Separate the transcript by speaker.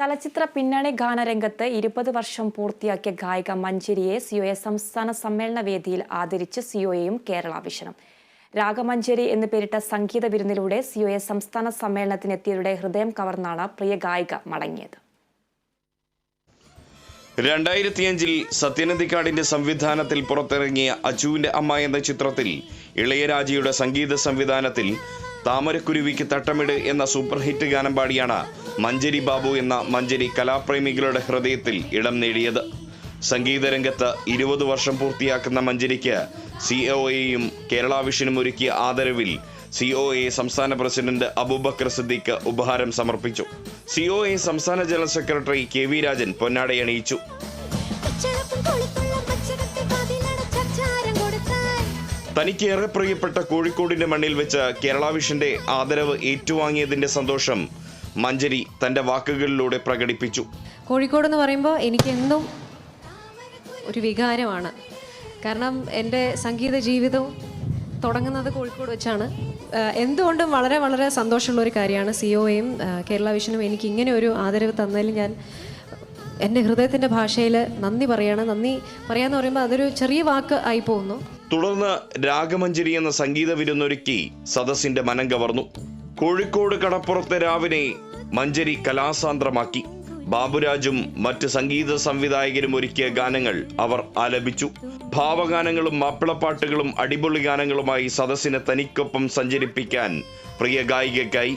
Speaker 1: ചലച്ചിത്ര പിന്നണി ഗാനരംഗത്ത് ഇരുപത് വർഷം പൂർത്തിയാക്കിയ ഗായിക മഞ്ജരിയെ എ സംസ്ഥാന സമ്മേളന വേദിയിൽ ആദരിച്ച് സിഒഎയും കേരള വിഷണം. രാഗമഞ്ചേരി എന്ന് പേരിട്ട സംഗീത വിരുന്നിലൂടെ സിഒഎ സംസ്ഥാന സമ്മേളനത്തിനെത്തിയവരുടെ ഹൃദയം കവർന്നാണ് പ്രിയ ഗായിക മടങ്ങിയത്.
Speaker 2: രണ്ടായിരത്തിയഞ്ചിൽ സത്യനന്ദിക്കാടിന്റെ സംവിധാനത്തിൽ പുറത്തിറങ്ങിയ അജുവിന്റെ അമ്മ എന്ന ചിത്രത്തിൽ ഇളയരാജയുടെ സംഗീത സംവിധാനത്തിൽ താമരക്കുരുവിക്ക് തട്ടമിട് എന്ന സൂപ്പർ ഹിറ്റ് ഗാനം പാടിയാണ് മഞ്ജരി ബാബു എന്ന മഞ്ജരി കലാപ്രേമികളുടെ ഹൃദയത്തിൽ ഇടം നേടിയത്. സംഗീതരംഗത്ത് ഇരുപത് വർഷം പൂർത്തിയാക്കുന്ന മഞ്ജരിക്ക് സി ഒ എയും കേരള വിഷനും ഒരുക്കിയ ആദരവിൽ സി ഒ എ സംസ്ഥാന പ്രസിഡന്റ് അബൂബക്കർ സിദ്ദീഖ് ഉപഹാരം സമർപ്പിച്ചു. സി ഒ എ സംസ്ഥാന general secretary K V Rajan പൊന്നാടയണിയിച്ചു. തനിക്ക് ഏറെ പ്രിയപ്പെട്ട കോഴിക്കോടിന്റെ മണ്ണിൽ വെച്ച് കേരള വിഷന്റെ ആദരവ് ഏറ്റുവാങ്ങിയതിന്റെ സന്തോഷം മഞ്ജരി തന്റെ വാക്കുകളിലൂടെ പ്രകടിപ്പിച്ചു.
Speaker 3: കോഴിക്കോട് എന്ന് പറയുമ്പോൾ എനിക്ക് എന്തും ഒരു വികാരമാണ്. കാരണം എന്റെ സംഗീത ജീവിതവും തുടങ്ങുന്നത് കോഴിക്കോട് വെച്ചാണ്. എന്തുകൊണ്ടും വളരെ വളരെ സന്തോഷമുള്ള ഒരു കാര്യമാണ് സി ഒയും കേരള വിഷനും എനിക്ക് ഇങ്ങനെ ഒരു ആദരവ് തന്നതിൽ ഞാൻ എന്റെ ഹൃദയത്തിന്റെ ഭാഷയിൽ നന്ദി പറയുകയാണ് നന്ദി പറയാന്ന് പറയുമ്പോൾ അതൊരു ചെറിയ വാക്ക് ആയി പോകുന്നു.
Speaker 2: തുടർന്ന് രാഗമഞ്ജരി എന്ന സംഗീത വിരുന്നൊരുക്കി സദസ്സിന്റെ മനം കവർന്നു. കോഴിക്കോട് കടപ്പുറത്തെ രാവിനെ മഞ്ജരി കലാസാന്ദ്രമാക്കി. ബാബുരാജും മറ്റ് സംഗീത സംവിധായകരും ഒരുക്കിയ ഗാനങ്ങൾ അവർ ആലപിച്ചു. ഭാവഗാനങ്ങളും മാപ്പിളപ്പാട്ടുകളും അടിപൊളി ഗാനങ്ങളുമായി സദസ്സിനെ തനിക്കൊപ്പം സഞ്ചരിപ്പിക്കാൻ പ്രിയ ഗായികയ്ക്കായി